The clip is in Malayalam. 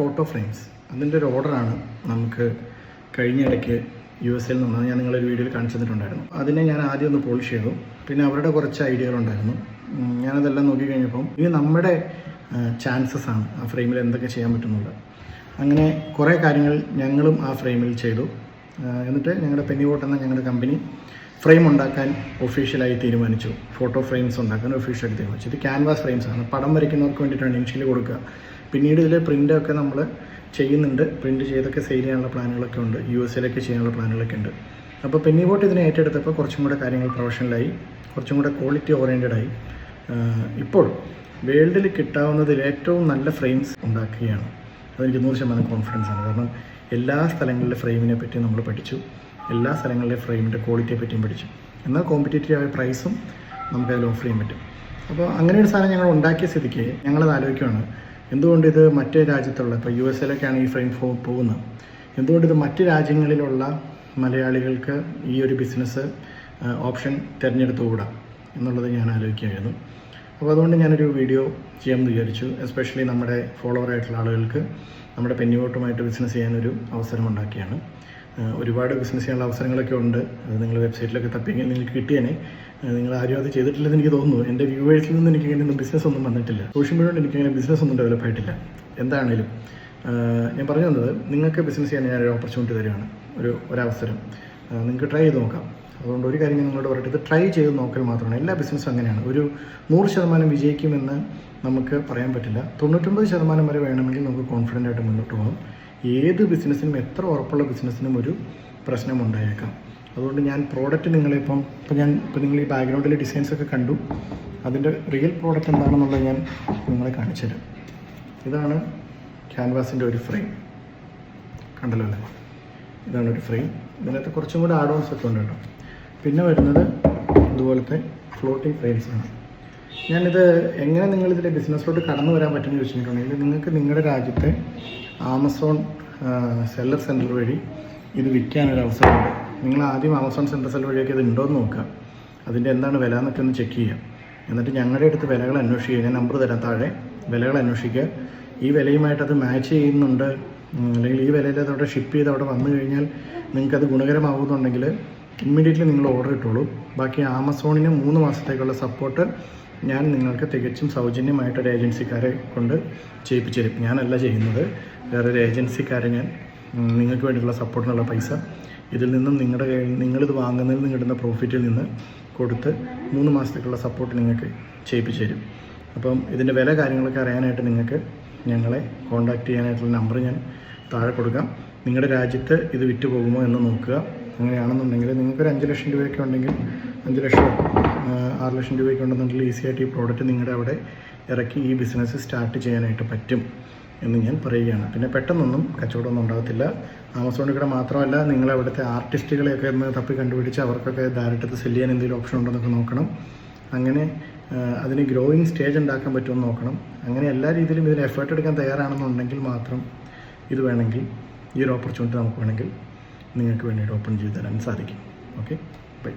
ഫോട്ടോ ഫ്രെയിംസ് അതിന്റെ ഒരു ഓർഡറാണ് നമുക്ക് കഴിഞ്ഞ ഇടയ്ക്ക് യു എസ് എയിൽ നിന്നാണ് ഞാൻ നിങ്ങളൊരു വീഡിയോയിൽ കാണിച്ചു തന്നിട്ടുണ്ടായിരുന്നു. അതിനെ ഞാൻ ആദ്യം ഒന്ന് പോളിഷ് ചെയ്തു. പിന്നെ അവരുടെ കുറച്ച് ഐഡിയകളുണ്ടായിരുന്നു ഉണ്ടായിരുന്നു. ഞാനതെല്ലാം നോക്കി കഴിഞ്ഞപ്പം ഇത് നമ്മുടെ ചാൻസസ് ആണ് ആ ഫ്രെയിമിൽ എന്തൊക്കെ ചെയ്യാൻ പറ്റുന്നുണ്ട് അങ്ങനെ കുറേ കാര്യങ്ങൾ ഞങ്ങളും ആ ഫ്രെയിമിൽ ചെയ്തു. എന്നിട്ട് ഞങ്ങളുടെ പെന്നി വോട്ട് എന്ന ഞങ്ങളുടെ കമ്പനി ഫ്രെയിം ഉണ്ടാക്കാൻ ഒഫീഷ്യലായി തീരുമാനിച്ചു. ഫോട്ടോ ഫ്രെയിംസ് ഉണ്ടാക്കാൻ ഒഫീഷ്യലായി തീരുമാനിച്ചു. ഇത് ക്യാൻവാസ് ഫ്രെയിംസ് ആണ്. പടം വരയ്ക്കുന്നവർക്ക് വേണ്ടിയിട്ടാണ് ഇനിഷ്യലി കൊടുക്കുക. പിന്നീട് ഇതിൽ പ്രിന്റൊക്കെ നമ്മൾ ചെയ്യുന്നുണ്ട്. പ്രിന്റ് ചെയ്തൊക്കെ സെയിൽ ചെയ്യാനുള്ള പ്ലാനുകളൊക്കെ ഉണ്ട്. യു എസ് എയിലൊക്കെ ചെയ്യാനുള്ള പ്ലാനുകളൊക്കെ ഉണ്ട്. അപ്പോൾ പെന്നി ബോട്ട് ഇതിനെ ഏറ്റെടുത്തപ്പോൾ കുറച്ചും കൂടെ കാര്യങ്ങൾ പ്രൊഫഷണലായി കുറച്ചും കൂടെ ക്വാളിറ്റി ഓറിയന്റഡ് ആയി. ഇപ്പോൾ വേൾഡിൽ കിട്ടാവുന്നതിൽ ഏറ്റവും നല്ല ഫ്രെയിംസ് ഉണ്ടാക്കുകയാണ്. അതെനിക്ക് നൂറ് ശതമാനം കോൺഫിഡൻസ് ആണ്. കാരണം എല്ലാ സ്ഥലങ്ങളിലെ ഫ്രെയിമിനെ പറ്റി നമ്മൾ പഠിച്ചു. എല്ലാ സ്ഥലങ്ങളിലെ ഫ്രെയിമിന്റെ ക്വാളിറ്റിയെ പറ്റിയും പഠിച്ചു. എന്നാൽ കോമ്പറ്റേറ്റീവ് ആയ പ്രൈസും നമുക്കതിൽ ഓഫർ ചെയ്യാൻ പറ്റും. അപ്പോൾ അങ്ങനെ ഒരു സാധനം ഞങ്ങൾ ഉണ്ടാക്കിയ സ്ഥിതിക്ക് ഞങ്ങളത് ആലോചിക്കുകയാണ് എന്തുകൊണ്ട് ഇത് മറ്റ് രാജ്യത്തുള്ള ഇപ്പോൾ യു എസ് എയിലൊക്കെയാണ് ഈ ഫ്രെയിം ഫോം പോകുന്നത്. എന്തുകൊണ്ട് ഇത് മറ്റ് രാജ്യങ്ങളിലുള്ള മലയാളികൾക്ക് ഈ ഒരു ബിസിനസ് ഓപ്ഷൻ തിരഞ്ഞെടുത്തുകൂടാ എന്നുള്ളത് ഞാൻ ആലോചിക്കുകയായിരുന്നു. അപ്പോൾ അതുകൊണ്ട് ഞാനൊരു വീഡിയോ ചെയ്യാമെന്ന് വിചാരിച്ചു. എസ്പെഷ്യലി നമ്മുടെ ഫോളോവർ ആയിട്ടുള്ള ആളുകൾക്ക് നമ്മുടെ പെന്നിവോട്ടുമായിട്ട് ബിസിനസ് ചെയ്യാനൊരു അവസരം ഉണ്ടാക്കിയാണ്. ആഹ് ഒരുപാട് ബിസിനസ് ചെയ്യാനുള്ള അവസരങ്ങളൊക്കെ ഉണ്ട്. അത് നിങ്ങൾ വെബ്സൈറ്റിലൊക്കെ തപ്പിയെങ്കിൽ നിങ്ങൾക്ക് കിട്ടിയേനെ. നിങ്ങൾ ആരും അത് ചെയ്തിട്ടില്ലെന്ന് എനിക്ക് തോന്നുന്നു. എന്റെ വ്യൂവേഴ്സിൽ നിന്ന് എനിക്ക് ഇങ്ങനെ ബിസിനസ് ഒന്നും വന്നിട്ടില്ല. സോഷ്യൽ മീഡിയ കൊണ്ട് എനിക്ക് അങ്ങനെ ബിസിനസ് ഒന്നും ഡെവലപ്പ് ആയിട്ടില്ല. എന്താണേലും. ഞാൻ പറഞ്ഞു തന്നത് നിങ്ങൾക്ക് ബിസിനസ് ചെയ്യാൻ ഞാനൊരു ഓപ്പർച്യൂണിറ്റി തരികയാണ് ഒരു ഒരവസരം. നിങ്ങൾക്ക് ട്രൈ ചെയ്ത് നോക്കാം. അതുകൊണ്ട് ഒരു കാര്യം നിങ്ങളോട് പറയട്ടെ. ഇത് ട്രൈ ചെയ്ത് നോക്കൽ മാത്രമാണ്. എല്ലാ ബിസിനസ്സും അങ്ങനെയാണ്. ഒരു നൂറ് ശതമാനം വിജയിക്കുമെന്ന് നമുക്ക് പറയാൻ പറ്റില്ല. തൊണ്ണൂറ്റൊമ്പത് ശതമാനം വരെ വേണമെങ്കിൽ നമുക്ക് കോൺഫിഡന്റ് ആയിട്ട് മുന്നോട്ട് പോകാം. ഏത് ബിസിനസ്സിനും എത്ര ഉറപ്പുള്ള ബിസിനസ്സിനും ഒരു പ്രശ്നം ഉണ്ടായേക്കാം അതുകൊണ്ട് ഞാൻ പ്രോഡക്റ്റ് നിങ്ങളിപ്പം ഇപ്പം ഞാൻ ഇപ്പം നിങ്ങൾ ഈ ബാക്ക്ഗ്രൗണ്ടിലെ ഡിസൈൻസ് ഒക്കെ കണ്ടു. അതിന്റെ റിയൽ പ്രോഡക്റ്റ് എന്താണെന്നുള്ളത് ഞാൻ നിങ്ങളെ കാണിച്ചു തരാം. ഇതാണ് ക്യാൻവാസിന്റെ ഒരു ഫ്രെയിം കണ്ടല്ലോ അല്ലേ? ഇതാണ് ഒരു ഫ്രെയിം ഇതിനകത്ത് കുറച്ചും കൂടെ ആഡോൺസ് ഒക്കെ ഉണ്ട് കേട്ടോ. പിന്നെ വരുന്നത് ഇതുപോലത്തെ ഫ്ലോട്ടിംഗ് ഫ്രെയിംസ് ആണ്. ഞാനിത് എങ്ങനെ നിങ്ങൾ ഇതിന്റെ ബിസിനസ്സിലോട്ട് കടന്നു വരാൻ പറ്റുമെന്ന് ചോദിച്ചിട്ടുണ്ടെങ്കിൽ നിങ്ങൾക്ക് നിങ്ങളുടെ രാജ്യത്തെ ആമസോൺ സെല്ലർ സെന്റർ വഴി ഇത് വിൽക്കാനൊരു അവസരമുണ്ട്. നിങ്ങൾ ആദ്യം ആമസോൺ സെന്റർ സെല്ലർ വഴിയൊക്കെ ഇത് ഉണ്ടോ എന്ന് നോക്കുക. അതിന്റെ എന്താണ് വില എന്നൊക്കെ ഒന്ന് ചെക്ക് ചെയ്യുക. എന്നിട്ട് ഞങ്ങളുടെ അടുത്ത് വിലകൾ അന്വേഷിക്കുക. ഞാൻ നമ്പർ തരാം താഴെ. വിലകൾ അന്വേഷിക്കുക. ഈ വിലയുമായിട്ട് അത് മാച്ച് ചെയ്യുന്നുണ്ട്. അല്ലെങ്കിൽ ഈ വിലയിൽ അതവിടെ ഷിപ്പ് ചെയ്ത് അവിടെ വന്നു കഴിഞ്ഞാൽ നിങ്ങൾക്കത് ഗുണകരമാകുന്നുണ്ടെങ്കിൽ ഇമ്മീഡിയറ്റ്ലി നിങ്ങൾ ഓർഡർ ഇട്ടോളൂ. ബാക്കി ആമസോണിന് മൂന്ന് മാസത്തേക്കുള്ള സപ്പോർട്ട് ഞാൻ നിങ്ങൾക്ക് തികച്ചും സൗജന്യമായിട്ട് ഒരു ഏജൻസിക്കാരെ കൊണ്ട് ചെയ്യിപ്പിച്ചു തരും ഞാനല്ല ചെയ്യുന്നത്. വേറൊരു ഏജൻസിക്കാരെ ഞാൻ നിങ്ങൾക്ക് വേണ്ടിയിട്ടുള്ള സപ്പോർട്ടിനുള്ള പൈസ ഇതിൽ നിന്നും നിങ്ങളുടെ കയ്യിൽ നിങ്ങളിത് വാങ്ങുന്നതിൽ നിന്ന് കിട്ടുന്ന പ്രോഫിറ്റിൽ നിന്ന് കൊടുത്ത് മൂന്ന് മാസത്തേക്കുള്ള സപ്പോർട്ട് നിങ്ങൾക്ക് ചെയ്യിപ്പിച്ചു തരും അപ്പം ഇതിന്റെ വില കാര്യങ്ങളൊക്കെ അറിയാനായിട്ട് നിങ്ങൾക്ക് ഞങ്ങളെ കോൺടാക്റ്റ് ചെയ്യാനായിട്ടുള്ള നമ്പർ ഞാൻ താഴെ കൊടുക്കാം. നിങ്ങളുടെ രാജ്യത്ത് ഇത് വിറ്റ് പോകുമോ എന്ന് നോക്കുക. അങ്ങനെയാണെന്നുണ്ടെങ്കിൽ നിങ്ങൾക്കൊരു അഞ്ച് ലക്ഷം രൂപയൊക്കെ ഉണ്ടെങ്കിൽ അഞ്ച് ലക്ഷം ആറ് ലക്ഷം രൂപയൊക്കെ ഉണ്ടെന്നുണ്ടെങ്കിൽ ഈസി ആയിട്ട് ഈ പ്രോഡക്റ്റ് നിങ്ങളുടെ അവിടെ ഇറക്കി ഈ ബിസിനസ് സ്റ്റാർട്ട് ചെയ്യാനായിട്ട് പറ്റും എന്ന് ഞാൻ പറയുകയാണ്. പിന്നെ പെട്ടെന്നൊന്നും കച്ചവടമൊന്നും ഉണ്ടാകത്തില്ല. ആമസോണിൽ കൂടെ മാത്രമല്ല നിങ്ങൾ അവിടുത്തെ ആർട്ടിസ്റ്റുകളെയൊക്കെ ഒന്ന് തപ്പി കണ്ടുപിടിച്ച് അവർക്കൊക്കെ ഡയറക്റ്റ് സെൽ ചെയ്യാൻ എന്തെങ്കിലും ഓപ്ഷൻ ഉണ്ടെന്നൊക്കെ നോക്കണം. അങ്ങനെ അതിന് ഗ്രോയിങ് സ്റ്റേജ് ഉണ്ടാക്കാൻ പറ്റുമെന്ന് നോക്കണം. അങ്ങനെ എല്ലാ രീതിയിലും ഇതിന് എഫേർട്ട് എടുക്കാൻ തയ്യാറാണെന്നുണ്ടെങ്കിൽ മാത്രം ഇത് വേണമെങ്കിൽ ഈ ഒരു ഓപ്പർച്യൂണിറ്റി നമുക്ക് വേണമെങ്കിൽ നിങ്ങൾക്ക് വേണ്ടിയിട്ട് ഓപ്പൺ ചെയ്ത് തരാൻ സാധിക്കും. Okay bye